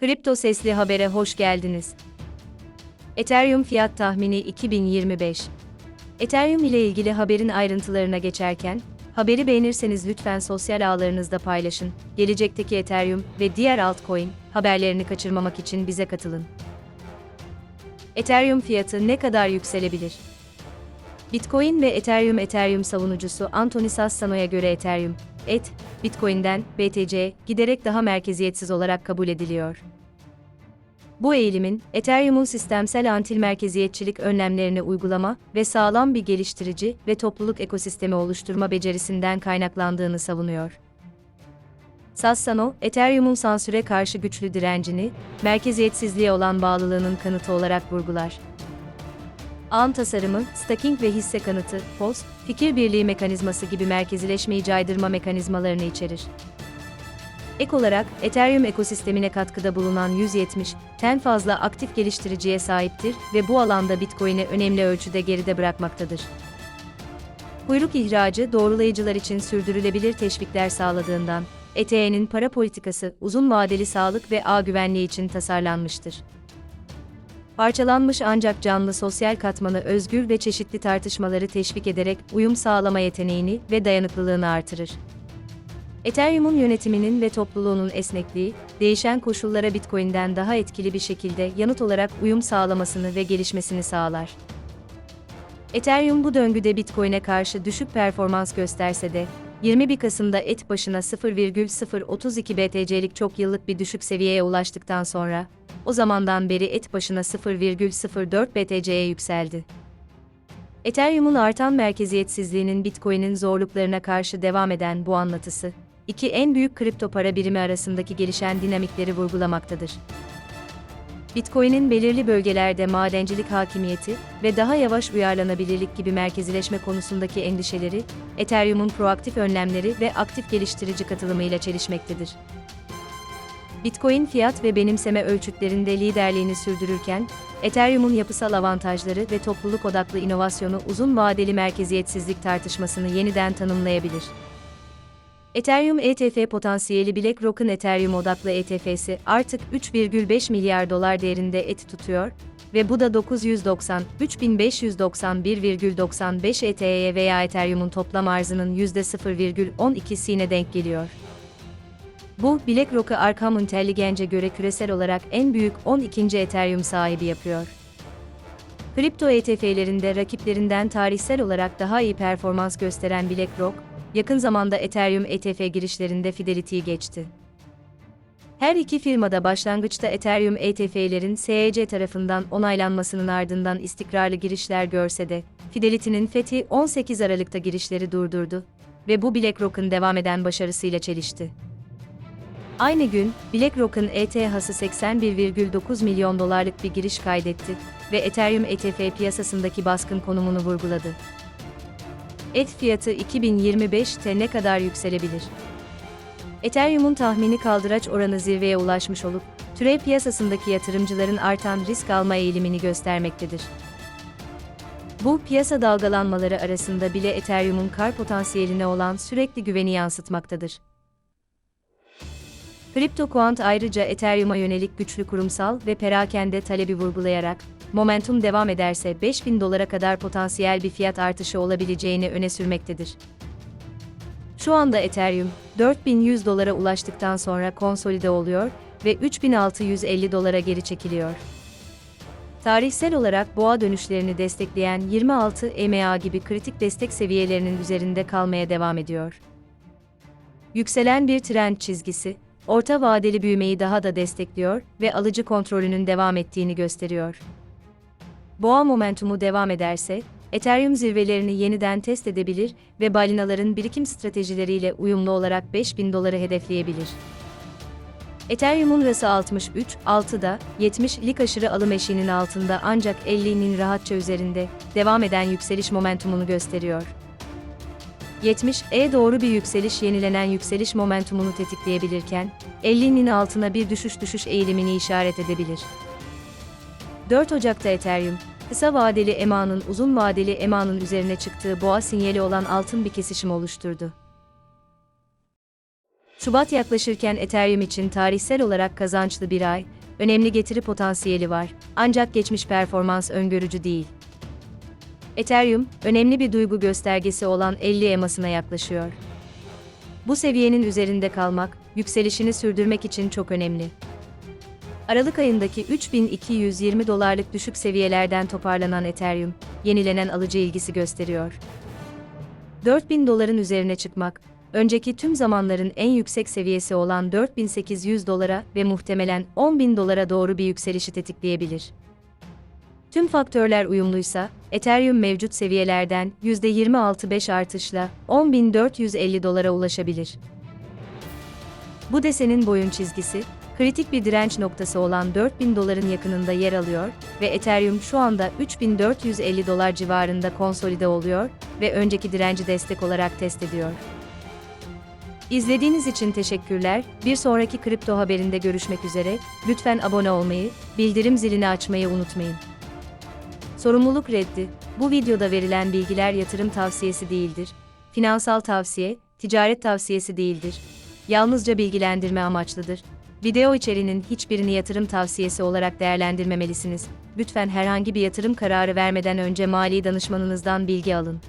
Kripto Sesli Haber'e hoş geldiniz. Ethereum fiyat tahmini 2025. Ethereum ile ilgili haberin ayrıntılarına geçerken, haberi beğenirseniz lütfen sosyal ağlarınızda paylaşın. Gelecekteki Ethereum ve diğer altcoin haberlerini kaçırmamak için bize katılın. Ethereum fiyatı ne kadar yükselebilir? Bitcoin ve Ethereum Ethereum savunucusu Anthony Sassano'ya göre Ethereum, ETH, Bitcoin'den BTC giderek daha merkeziyetsiz olarak kabul ediliyor. Bu eğilimin, Ethereum'un sistemsel antil merkeziyetçilik önlemlerini uygulama ve sağlam bir geliştirici ve topluluk ekosistemi oluşturma becerisinden kaynaklandığını savunuyor. Sassano, Ethereum'un sansüre karşı güçlü direncini, merkeziyetsizliğe olan bağlılığının kanıtı olarak vurgular. Ağın tasarımı, staking ve hisse kanıtı, POS, fikir birliği mekanizması gibi merkezileşmeyi caydırma mekanizmalarını içerir. Ek olarak, Ethereum ekosistemine katkıda bulunan 170'ten fazla aktif geliştiriciye sahiptir ve bu alanda Bitcoin'i önemli ölçüde geride bırakmaktadır. Kuyruk ihracı doğrulayıcılar için sürdürülebilir teşvikler sağladığından, ETE'nin para politikası uzun vadeli sağlık ve ağ güvenliği için tasarlanmıştır. Parçalanmış ancak canlı sosyal katmanı özgür ve çeşitli tartışmaları teşvik ederek uyum sağlama yeteneğini ve dayanıklılığını artırır. Ethereum'un yönetiminin ve topluluğunun esnekliği, değişen koşullara Bitcoin'den daha etkili bir şekilde yanıt olarak uyum sağlamasını ve gelişmesini sağlar. Ethereum bu döngüde Bitcoin'e karşı düşük performans gösterse de, 21 Kasım'da et başına 0,032 BTC'lik çok yıllık bir düşük seviyeye ulaştıktan sonra, o zamandan beri et başına 0,04 BTC'ye yükseldi. Ethereum'un artan merkeziyetsizliğinin Bitcoin'in zorluklarına karşı devam eden bu anlatısı, iki en büyük kripto para birimi arasındaki gelişen dinamikleri vurgulamaktadır. Bitcoin'in belirli bölgelerde madencilik hakimiyeti ve daha yavaş uyarlanabilirlik gibi merkezileşme konusundaki endişeleri, Ethereum'un proaktif önlemleri ve aktif geliştirici katılımıyla çelişmektedir. Bitcoin fiyat ve benimseme ölçütlerinde liderliğini sürdürürken, Ethereum'un yapısal avantajları ve topluluk odaklı inovasyonu uzun vadeli merkeziyetsizlik tartışmasını yeniden tanımlayabilir. Ethereum ETF potansiyeli BlackRock'un Ethereum odaklı ETF'si artık 3,5 milyar dolar değerinde et tutuyor ve bu da 993.591,95 ETH'ye veya Ethereum'un toplam arzının %0,12'sine denk geliyor. Bu, BlackRock'u Arkham Intelligence'e göre küresel olarak en büyük 12. Ethereum sahibi yapıyor. Kripto ETF'lerinde rakiplerinden tarihsel olarak daha iyi performans gösteren BlackRock, yakın zamanda Ethereum ETF girişlerinde Fidelity'yi geçti. Her iki firmada başlangıçta Ethereum ETF'lerin SEC tarafından onaylanmasının ardından istikrarlı girişler görse de, Fidelity'nin fethi 18 Aralık'ta girişleri durdurdu ve bu BlackRock'un devam eden başarısıyla çelişti. Aynı gün, BlackRock'un ETH'sı 81,9 milyon dolarlık bir giriş kaydetti ve Ethereum ETF piyasasındaki baskın konumunu vurguladı. ETH fiyatı 2025'te ne kadar yükselebilir? Ethereum'un tahmini kaldıraç oranı zirveye ulaşmış olup, türev piyasasındaki yatırımcıların artan risk alma eğilimini göstermektedir. Bu, piyasa dalgalanmaları arasında bile Ethereum'un kar potansiyeline olan sürekli güveni yansıtmaktadır. CryptoQuant ayrıca Ethereum'a yönelik güçlü kurumsal ve perakende talebi vurgulayarak, momentum devam ederse 5000 dolara kadar potansiyel bir fiyat artışı olabileceğini öne sürmektedir. Şu anda Ethereum, 4100 dolara ulaştıktan sonra konsolide oluyor ve 3650 dolara geri çekiliyor. Tarihsel olarak boğa dönüşlerini destekleyen 26 EMA gibi kritik destek seviyelerinin üzerinde kalmaya devam ediyor. Yükselen bir trend çizgisi, orta vadeli büyümeyi daha da destekliyor ve alıcı kontrolünün devam ettiğini gösteriyor. Boğa momentumu devam ederse, Ethereum zirvelerini yeniden test edebilir ve balinaların birikim stratejileriyle uyumlu olarak 5000 doları hedefleyebilir. Ethereum'un rası 63, 6'da, 70'lik aşırı alım eşiğinin altında ancak 50'nin rahatça üzerinde, devam eden yükseliş momentumunu gösteriyor. 70'e doğru bir yükseliş yenilenen yükseliş momentumunu tetikleyebilirken, 50'nin altına bir düşüş düşüş eğilimini işaret edebilir. 4 Ocak'ta Ethereum, kısa vadeli EMA'nın uzun vadeli EMA'nın üzerine çıktığı boğa sinyali olan altın bir kesişim oluşturdu. Şubat yaklaşırken Ethereum için tarihsel olarak kazançlı bir ay, önemli getiri potansiyeli var, ancak geçmiş performans öngörücü değil. Ethereum, önemli bir duygu göstergesi olan 50 emasına yaklaşıyor. Bu seviyenin üzerinde kalmak, yükselişini sürdürmek için çok önemli. Aralık ayındaki 3220 dolarlık düşük seviyelerden toparlanan Ethereum, yenilenen alıcı ilgisi gösteriyor. 4000 doların üzerine çıkmak, önceki tüm zamanların en yüksek seviyesi olan 4800 dolara ve muhtemelen 10.000 dolara doğru bir yükselişi tetikleyebilir. Tüm faktörler uyumluysa, Ethereum mevcut seviyelerden %26.5 artışla 10.450 dolara ulaşabilir. Bu desenin boyun çizgisi, kritik bir direnç noktası olan 4000 doların yakınında yer alıyor ve Ethereum şu anda 3450 dolar civarında konsolide oluyor ve önceki direnci destek olarak test ediyor. İzlediğiniz için teşekkürler. Bir sonraki kripto haberinde görüşmek üzere. Lütfen abone olmayı, bildirim zilini açmayı unutmayın. Sorumluluk reddi. Bu videoda verilen bilgiler yatırım tavsiyesi değildir. Finansal tavsiye, ticaret tavsiyesi değildir. Yalnızca bilgilendirme amaçlıdır. Video içeriğinin hiçbirini yatırım tavsiyesi olarak değerlendirmemelisiniz. Lütfen herhangi bir yatırım kararı vermeden önce mali danışmanınızdan bilgi alın.